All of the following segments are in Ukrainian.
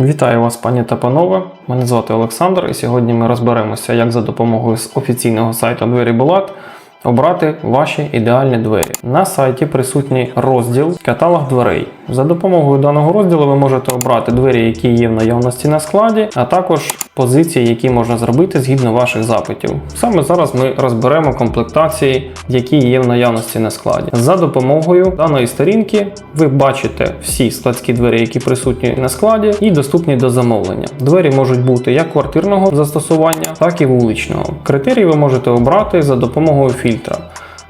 Вітаю вас, пані та панове. Мене звати Олександр, і сьогодні ми розберемося, як за допомогою офіційного сайту Двері Булат обрати ваші ідеальні двері. На сайті присутній розділ Каталог дверей. За допомогою даного розділу ви можете обрати двері, які є в наявності на складі, а також позиції, які можна зробити згідно ваших запитів. Саме зараз ми розберемо комплектації, які є в наявності на складі. За допомогою даної сторінки ви бачите всі складські двері, які присутні на складі, і доступні до замовлення. Двері можуть бути як квартирного застосування, так і вуличного. Критерії ви можете обрати за допомогою фільтра.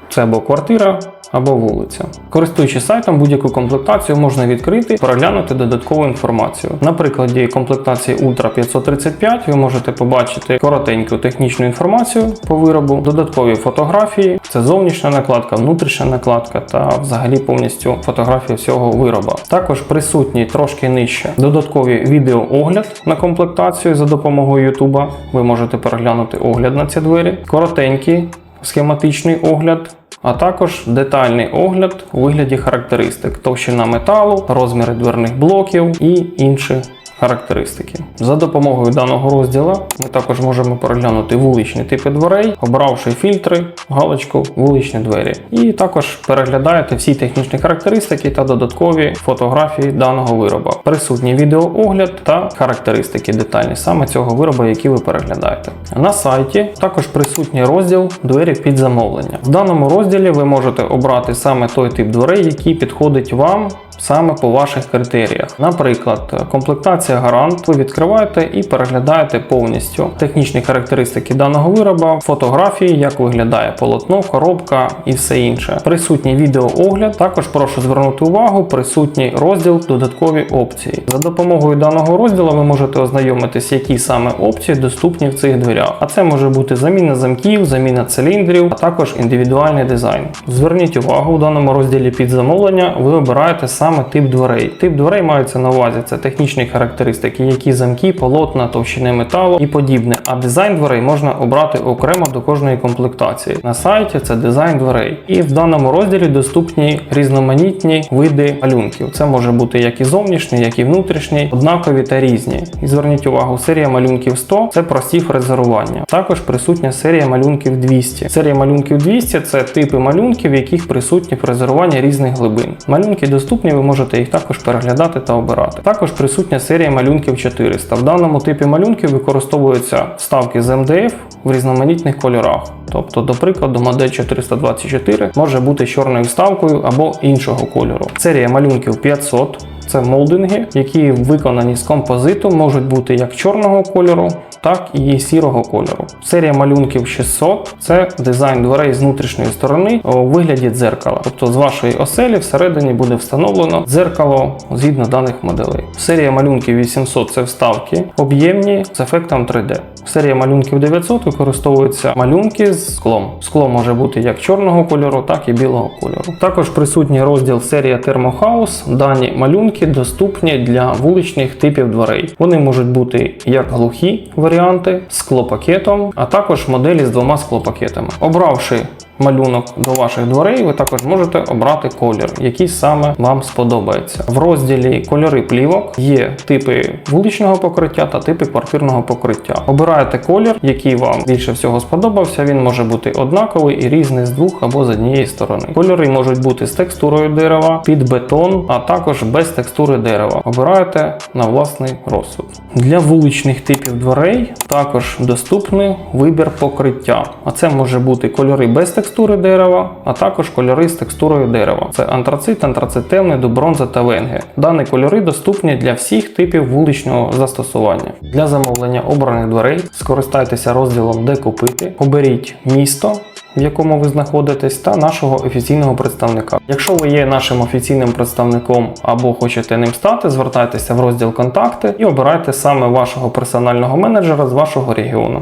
Це або квартира, або вулиця. Користуючись сайтом, будь-яку комплектацію можна відкрити, переглянути додаткову інформацію. На прикладі комплектації Ultra 535 ви можете побачити коротеньку технічну інформацію по виробу, додаткові фотографії, це зовнішня накладка, внутрішня накладка та взагалі повністю фотографія всього вироба. Також присутні трошки нижче додаткові відеоогляд на комплектацію за допомогою YouTube. Ви можете переглянути огляд на ці двері, коротенький схематичний огляд, а також детальний огляд у вигляді характеристик, товщина металу, розміри дверних блоків і інші характеристики. За допомогою даного розділу ми також можемо переглянути вуличні типи дверей, обравши фільтри, галочку вуличні двері. І також переглядаєте всі технічні характеристики та додаткові фотографії даного вироба. Присутній відеоогляд та характеристики детальні саме цього вироба, який ви переглядаєте. На сайті також присутній розділ двері під замовлення. В даному розділі ви можете обрати саме той тип дверей, який підходить вам саме по ваших критеріях. Наприклад, комплектація гарант. Ви відкриваєте і переглядаєте повністю технічні характеристики даного вироба, фотографії, як виглядає полотно, коробка і все інше. Присутній відеоогляд. Також прошу звернути увагу, присутній розділ додаткові опції. За допомогою даного розділу ви можете ознайомитись, які саме опції доступні в цих дверях. А це може бути заміна замків, заміна циліндрів, а також індивідуальний дизайн. Зверніть увагу, у даному розділі під замовлення ви обираєте саме тип дверей. Тип дверей мається на увазі це технічні характеристики, які замки, полотна, товщини металу і подібне. А дизайн дверей можна обрати окремо до кожної комплектації. На сайті це дизайн дверей. І в даному розділі доступні різноманітні види малюнків. Це може бути як і зовнішній, як і внутрішній, однакові та різні. І зверніть увагу, серія малюнків 100 це прості фрезерування. Також присутня серія малюнків 200. Серія малюнків 200 це типи малюнків, в яких присутні фрезерування різних глибин. Малюнки доступні, ви можете їх також переглядати та обирати. Також присутня серія малюнків 400. В даному типі малюнків використовуються вставки з МДФ в різноманітних кольорах. Тобто, до прикладу, модель 424 може бути чорною вставкою або іншого кольору. Серія малюнків 500 це молдинги, які виконані з композиту, можуть бути як чорного кольору, так і сірого кольору. Серія малюнків 600 це дизайн дверей з внутрішньої сторони у вигляді дзеркала. Тобто з вашої оселі всередині буде встановлено дзеркало згідно даних моделей. Серія малюнків 800 це вставки об'ємні з ефектом 3D. Серія малюнків 900 використовуються малюнки з склом. Скло може бути як чорного кольору, так і білого кольору. Також присутній розділ серія Thermohouse. Дані малюнки доступні для вуличних типів дверей. Вони можуть бути як глухі варіанти з склопакетом, а також моделі з двома склопакетами. Обравши малюнок до ваших дверей, ви також можете обрати колір, який саме вам сподобається. В розділі кольори плівок є типи вуличного покриття та типи квартирного покриття. Обираєте колір, який вам більше всього сподобався. Він може бути однаковий і різний з двох або з однієї сторони. Кольори можуть бути з текстурою дерева, під бетон, а також без текстури дерева. Обираєте на власний розсуд. Для вуличних типів дверей також доступний вибір покриття. А це може бути кольори без текстури дерева, а також кольори з текстурою дерева. Це антрацит, антрацит темний, до бронза та венги. Дані кольори доступні для всіх типів вуличного застосування. Для замовлення обраних дверей скористайтеся розділом Де купити, оберіть місто. В якому ви знаходитесь, та нашого офіційного представника. Якщо ви є нашим офіційним представником або хочете ним стати, звертайтеся в розділ Контакти і обирайте саме вашого персонального менеджера з вашого регіону.